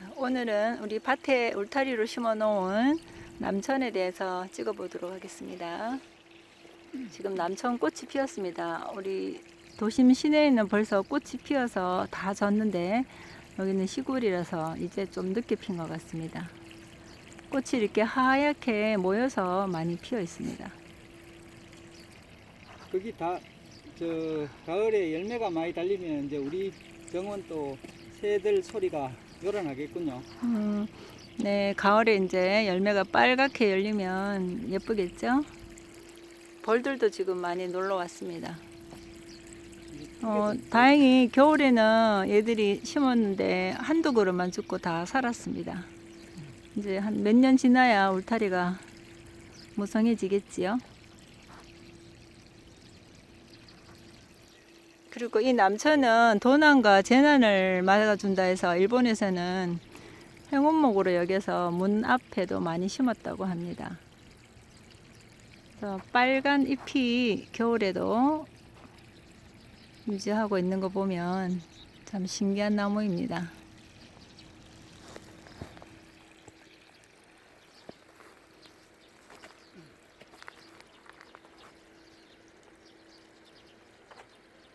자, 오늘은 우리 밭에 울타리로 심어 놓은 남천에 대해서 찍어 보도록 하겠습니다. 지금 남천 꽃이 피었습니다. 우리 도심 시내에는 벌써 꽃이 피어서 다 졌는데 여기는 시골이라서 이제 좀 늦게 핀 것 같습니다. 꽃이 이렇게 하얗게 모여서 많이 피어 있습니다. 거기 다 저 가을에 열매가 많이 달리면 이제 우리 정원 또 새들 소리가 요란하겠군요. 음, 네, 가을에 이제 열매가 빨갛게 열리면 예쁘겠죠? 벌들도 지금 많이 놀러 왔습니다. 어, 다행히 겨울에는 얘들이 심었는데 한두 그루만 죽고 다 살았습니다. 이제 한 몇 년 지나야 울타리가 무성해지겠지요. 그리고 이 남천은 도난과 재난을 막아준다 해서 일본에서는 행운목으로 여겨서 문 앞에도 많이 심었다고 합니다. 빨간 잎이 겨울에도 유지하고 있는 거 보면 참 신기한 나무입니다.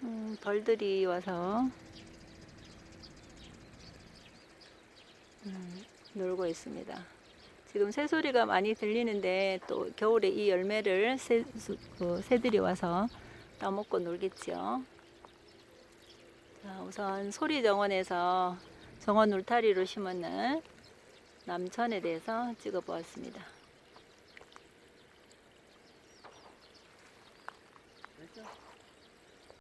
음, 벌들이 와서 음, 놀고 있습니다. 지금 새소리가 많이 들리는데 또 겨울에 이 열매를 새, 그 새들이 와서 따먹고 놀겠지요. 자, 우선 소리 정원에서 정원 울타리로 심었는 남천에 대해서 찍어 보았습니다. 됐죠?